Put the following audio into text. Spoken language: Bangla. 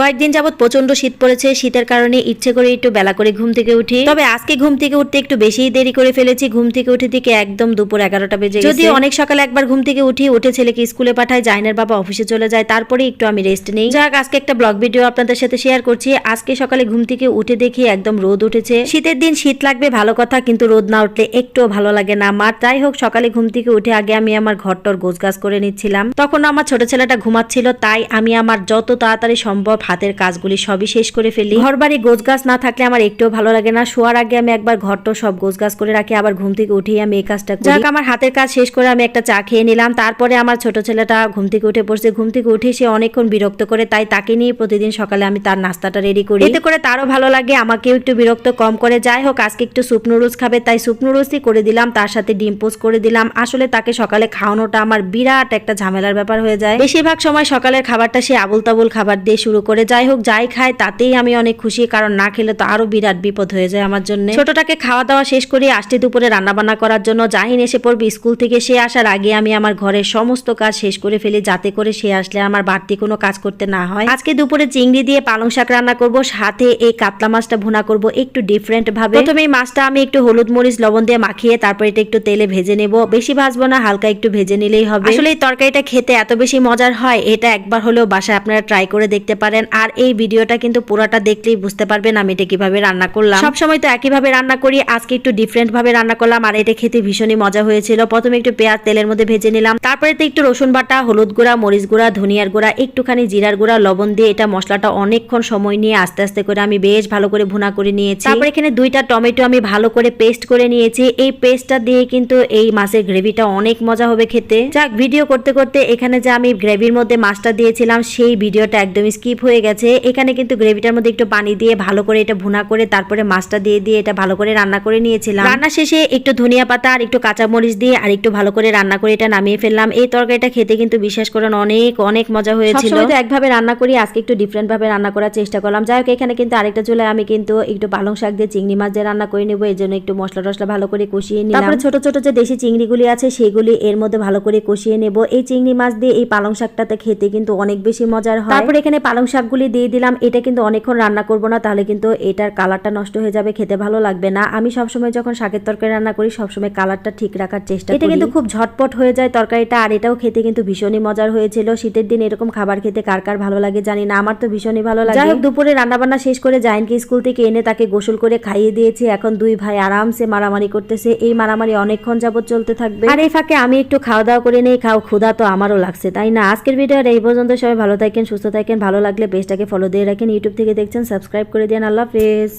কয়েকদিন যাবত প্রচণ্ড শীত পড়েছে। শীতের কারণে ইচ্ছে করে একটু বেলা করে ঘুম থেকে উঠি। তবে আজকে ঘুম থেকে উঠতে একটু বেশিই দেরি করে ফেলেছি। ঘুম থেকে উঠে থেকে একদম দুপুর এগারোটা বেজে যদি অনেক সকালে একবার ঘুম থেকে উঠি, উঠে ছেলেকে স্কুলে পাঠায় জাইনের বাবা অফিসে চলে যায়। তারপরে একটু আমি রেস্ট নেই। যাক, আজকে একটা ব্লগ ভিডিও আপনাদের সাথে শেয়ার করছি। আজকে সকালে ঘুম থেকে উঠে দেখি একদম রোদ উঠেছে। শীতের দিন শীত লাগবে ভালো কথা, কিন্তু রোদ না উঠলে একটুও ভালো লাগে না। মার যাই হোক, সকালে ঘুম থেকে উঠে আগে আমি আমার ঘরটর গোছ গাছ করে নিচ্ছিলাম। তখন আমার ছোট ছেলেটা ঘুমাচ্ছিল, তাই আমি আমার যত তাড়াতাড়ি সম্ভব হাতের কাজগুলি সবই শেষ করে ফেলি। ঘর বাড়ি গোছ গাছ না থাকলে আমার একটুও ভালো লাগে না। শোয়ার আগে আমি একবার ঘরটো সব গোছ গাছ করে রাখি আবার ঘুম থেকে উঠেই আমি এই কাজটা যাক আমার হাতের কাজ শেষ করে আমি একটা চা খেয়ে নিলাম। তারপরে আমার ছোট ছেলেটা ঘুম থেকে উঠে পড়ছে। ঘুম থেকে উঠে সে অনেকক্ষণ বিরক্ত করে তাই তাকে নিয়ে প্রতিদিন সকালে আমি তার নাস্তাটা রেডি করি। এতে করে তারও ভালো লাগে আমাকেও একটু বিরক্ত কম করে। যাই হোক আজকে একটু স্যুপ নুডলস খাবে তাই স্যুপ নুডলসই করে দিলাম। তার সাথে ডিম পোস্ট করে দিলাম। আসলে তাকে সকালে খাওয়ানোটা আমার বিরাট একটা ঝামেলার ব্যাপার হয়ে যায়। বেশিরভাগ সময় সকালের খাবারটা সে আবুল তাবুল খাবার দিয়ে শুরু করে যাই হোক, যাই খায়, তাতেই আমি অনেক খুশি, কারণ না খেলে তো আরও বিরাট বিপদ হয়ে যায় আমার জন্য। ছোটটাকে খাওয়া দাওয়া শেষ করে আসতে দুপুরে রান্না বান্না করার জন্য। জাহিন এসে পড়বে স্কুল থেকে, সে আসার আগে আমি আমার ঘরের সমস্ত কাজ শেষ করে ফেলি, যাতে করে সে আসলে আমার বাড়তি কোনো কাজ করতে না হয়। আজকে দুপুরে চিংড়ি দিয়ে পালং শাক রান্না করব, সাথে এই কাতলা মাছটা ভুনা করব একটু ডিফারেন্ট ভাবে। প্রথমে এই মাছটা আমি একটু হলুদ মরিচ, লবণ দিয়ে মাখিয়ে তারপর এটা একটু তেলে ভেজে নেব। বেশি ভাজবো না, হালকা একটু ভেজে নিলেই হবে। আসলে এই তরকারিটা খেতে এত বেশি মজার হয়, এটা একবার হলেও বাসায় আপনারা ট্রাই করে দেখতে পারেন। আর এই ভিডিওটা কিন্তু পুরাটা দেখলেই বুঝতে পারবেন আমি এটা কীভাবে রান্না করলাম। সবসময় তো একইভাবে রান্না করি, আজকে একটু ডিফারেন্ট ভাবে রান্না করলাম, আর এটা খেতে ভীষণই মজা হয়েছিল। প্রথমে একটু পেঁয়াজ তেলের মধ্যে ভেজে নিলাম, তারপরে তো একটু রসুন বাটা, হলুদ গুঁড়া, মরিচ গুঁড়া, ধনিয়ার গুঁড়া, একটুখানি জিরার গুঁড়া, লবণ দিয়ে এটা মশলাটা অনেকক্ষণ সময় নিয়ে আস্তে আস্তে করে আমি বেশ ভালো করে ভুনা করে নিয়েছি। তারপরে এখানে দুইটা টমেটো আমি ভালো করে পেস্ট করে নিয়েছি। এই পেস্টটা দিয়ে কিন্তু এই মাছের গ্রেভিটা অনেক মজা হবে খেতে। যাক ভিডিও করতে করতে এখানে যে আমি গ্রেভির মধ্যে মাছটা দিয়েছিলাম, সেই ভিডিওটা একদমই স্কিপ হয়ে গেছে। এখানে কিন্তু গ্রেভিটার মধ্যে একটু পানি দিয়ে ভালো করে এটা ভুনা করে তারপরে মাছটা দিয়ে দিয়ে এটা ভালো করে রান্না করে নিয়েছিলাম। রান্না শেষে একটু ধনিয়া পাতা আর একটু কাঁচামরিচ দিয়ে আর একটু ভালো করে রান্না করে এটা নামিয়ে ফেললাম। এই তরকারিটা খেতে কিন্তু বিশ্বাস করেন অনেক অনেক মজা হয়েছিল। তো একভাবে রান্না করি আজকে একটু ডিফারেন্ট ভাবে রান্না করার চেষ্টা করলাম। যাই হোক এখানে কিন্তু আরেকটা চুলে আমি কিন্তু একটু পালং শাক দিয়ে চিংড়ি মাছ দিয়ে রান্না করে নেব। এই জন্য একটু মশলা টসলা ভালো করে কষিয়ে নিলাম। তারপরে ছোট ছোট যে দেশি চিংড়িগুলি আছে সেগুলি এর মধ্যে ভালো করে কষিয়ে নেব। এই চিংড়ি মাছ দিয়ে এই পালং শাকটাতে খেতে কিন্তু অনেক বেশি মজার হয়। তারপরে এখানে পালং শাকগুলি দিয়ে দিলাম এটা কিন্তু অনেকক্ষণ রান্না করব না তাহলে কিন্তু এটার কালারটা নষ্ট হয়ে যাবে খেতে ভালো লাগবে না। আমি সবসময় যখন শাকের তরকারি রান্না করি সবসময় কালারটা ঠিক রাখার চেষ্টা এটা কিন্তু খুব ঝটপট হয়ে যায় তরকারিটা আর এটাও খেতে কিন্তু ভীষণই মজার হয়েছিল। শীতের দিন এরকম খাবার খেতে কার কার ভালো লাগে জানি না আমার তো ভীষণই ভালো লাগে। যাই হোক দুপুরে রান্না বান্না শেষ করে জাইনকে স্কুল থেকে এনে তাকে গোসল করে খাইয়ে দিয়েছি। এখন দুই ভাই আরামসে মারামারি করতেছে। এই মারামারি অনেকক্ষণ যাবত চলতে থাকবে। আর এই ফাঁকে আমি একটু খাওয়া দাওয়া করে নেই খাও ক্ষুধা তো আমারও লাগছে তাই না? আজকের ভিডিওর এই পর্যন্ত সবাই ভালো থাকেন সুস্থ থাকেন ভালো লাগলে পেজটাকে ফলো দিয়ে রাখেন ইউটিউব থেকে দেখছেন সাবস্ক্রাইব করে দেন। আল্লাহ হাফেজ।